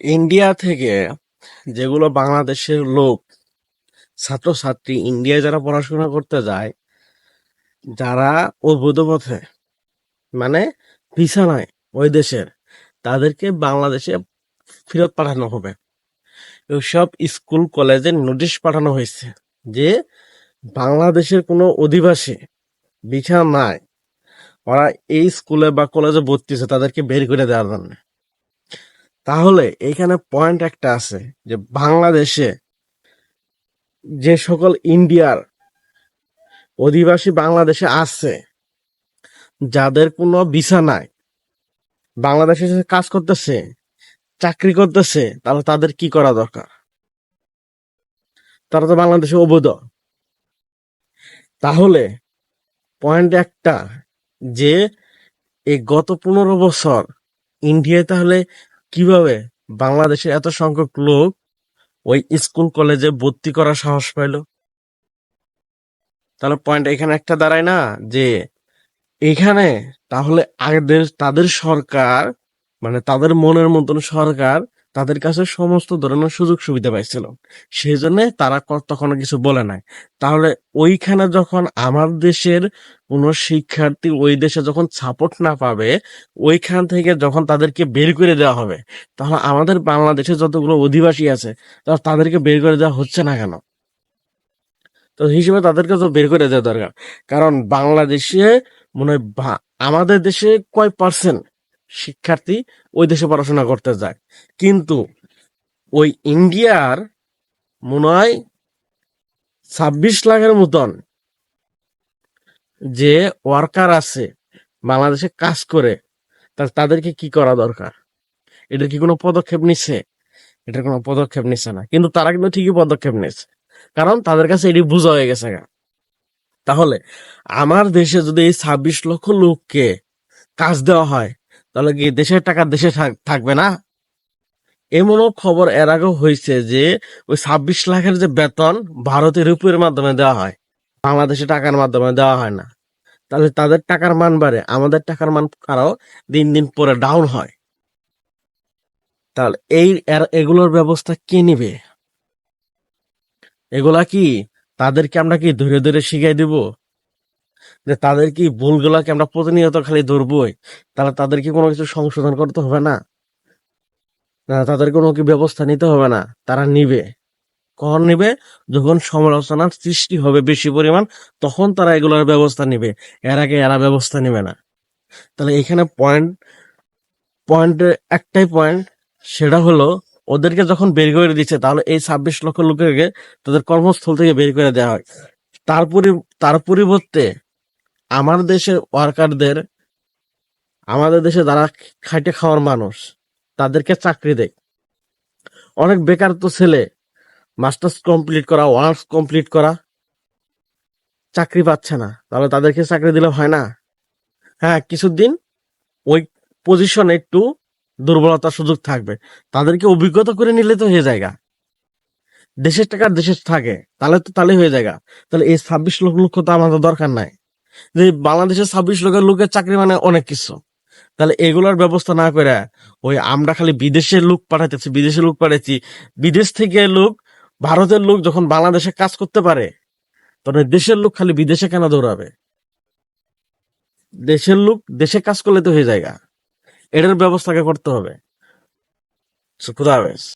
India থেকে যেগুলো বাংলাদেশের লোক, ছাত্রছাত্রী ইন্ডিয়ায় যারা পড়াশোনা করতে যায়, যারা অবৈধ পথে মানে ভিসা নাই ওই দেশের, তাদেরকে বাংলাদেশে ফেরত পাঠানো হবে। সব স্কুল, কলেজে নোটিশ পাঠানো হয়েছে যে বাংলাদেশের কোনো অধিবাসী ভিসা নাই ওরা এই স্কুলে বা কলেজে ভর্তি হচ্ছে তাদেরকে বের করে দেওয়ার জন্য। তাহলে এখানে পয়েন্ট একটা আছে যে বাংলাদেশে যে সকল ইন্ডিয়ার অধিবাসী বাংলাদেশে আছে, যাদের কোনো ভিসা নাই, বাংলাদেশে কাজ করতেছে, চাকরি করতেছে, তাহলে তাদের কি করা দরকার? তারা তো বাংলাদেশে অবৈধ। তাহলে পয়েন্ট একটা যে এই গত পনেরো বছর ইন্ডিয়ায় তাহলে কীভাবে বাংলাদেশের এত সংখ্যক লোক ওই স্কুল, কলেজে ভর্তি করার সাহস পাইল? তাহলে পয়েন্ট এখানে একটা দাঁড়ায় না যে এখানে তাহলে আগের তাদের সরকার মানে তাদের মনের মতন সরকার তাদের কাছে সমস্ত ধরনের সুযোগ সুবিধা পাইছিল। সেই জন্য তারা ক- তখন কিছু বলে নাই। তাহলে ওইখানে যখন আমার দেশের কোন শিক্ষার্থী ওই দেশে যখন সাপোর্ট না পাবে, ওইখান থেকে যখন তাদেরকে বের করে দেওয়া হবে, তাহলে আমাদের বাংলাদেশে যতগুলো অধিবাসী আছে তাহলে তাদেরকে বের করে দেওয়া হচ্ছে না কেন? তো হিসেবে তাদেরকে তো বের করে দেওয়া দরকার। কারণ বাংলাদেশে মনে হয় আমাদের দেশে কয় পার্সেন্ট শিক্ষার্থী ওই দেশে পড়াশোনা করতে যায়। কিন্তু ওই ইন্ডিয়ার মনে হয় ছাব্বিশ লাখের মতন যে ওয়ার্কার আছে, বাংলাদেশে কাজ করে তাদেরকে কি করা দরকার? এটার কি কোনো পদক্ষেপ নিচ্ছে এটার কোনো পদক্ষেপ নিচ্ছে না। কিন্তু তারা কিন্তু ঠিকই পদক্ষেপ নিচ্ছে কারণ তাদের কাছে এটি বোঝা হয়ে গেছে। তাহলে আমার দেশে যদি এই ছাব্বিশ লক্ষ লোককে কাজ দেওয়া হয় তাহলে কি দেশের টাকা দেশে থাক- থাকবে না? এমনও খবর এর আগেও হয়েছে যে, ওই ছাব্বিশ লাখের যে বেতন ভারতের রুপির মাধ্যমে দেওয়া হয়, বাংলাদেশে টাকার মাধ্যমে দেওয়া হয় না। তাহলে তাদের টাকার মান বাড়ে, আমাদের টাকার মান আরও দিন দিন পরে ডাউন হয়। তাহলে এই এগুলোর ব্যবস্থা কে নিবে? এগুলা কি তাদেরকে আমরা কি ধরে ধরে শিখাই দিব? যে তাদের কি ভুলগুলাকে আমরা প্রতিনিয়ত খালি ধরবই? তাহলে তাদের কি কোনো কিছু সংশোধন করতে হবে না? না, তাদের কোনো কি ব্যবস্থা নিতে হবে না? তারা নিবে। কখন নিবে? যখন সমালোচনার সৃষ্টি হবে বেশি পরিমাণ, তখন তারা এগুলোর ব্যবস্থা নিবে। এর আগে এরা ব্যবস্থা নিবে না। তাহলে এখানে পয়েন্ট পয়েন্টের একটাই পয়েন্ট সেটা হলো ওদেরকে যখন বের করে দিচ্ছে, তাহলে এই ছাব্বিশ লক্ষ লোকেরকে তাদের কর্মস্থল থেকে বের করে দেওয়া হয়। তার পরি- তার পরিবর্তে আমার দেশের ওয়ার্কারদের আমাদের দেশে যারা খাইটে খাওয়ার মানুষ, তাদেরকে চাকরি দেয় অনেক বেকার তো ছেলে মাস্টার্স কমপ্লিট করা অনার্স কমপ্লিট করা, চাকরি পাচ্ছে না। তাহলে তাদেরকে চাকরি দিলে হয় না? হ্যাঁ কিছুদিন ওই পজিশনে একটু দুর্বলতার সুযোগ থাকবে। তাদেরকে অভিজ্ঞতা করে নিলে তো হয়ে জায়গা দেশের টাকা দেশের থাকে, তাহলে তো তাহলে হয়ে জায়গা তাহলে এই ছাব্বিশ লক্ষ তো আমাদের দরকার নাই। যে বাংলাদেশের ছাব্বিশ লক্ষের লোকের চাকরি মানে অনেক কিছু। তাহলে এগুলোর ব্যবস্থা না করে ওই আমরা খালি বিদেশের লোক পাঠাইতেছি, বিদেশের লোক পাঠাইছি। বিদেশ থেকে লোক, ভারতের লোক যখন বাংলাদেশে কাজ করতে পারে, তখন দেশের লোক খালি বিদেশে কেন দৌড়াবে? দেশের লোক দেশে কাজ করলে তো হয়ে জায়গা এটার ব্যবস্থাকে করতে হবে। খুদা হাফেজ।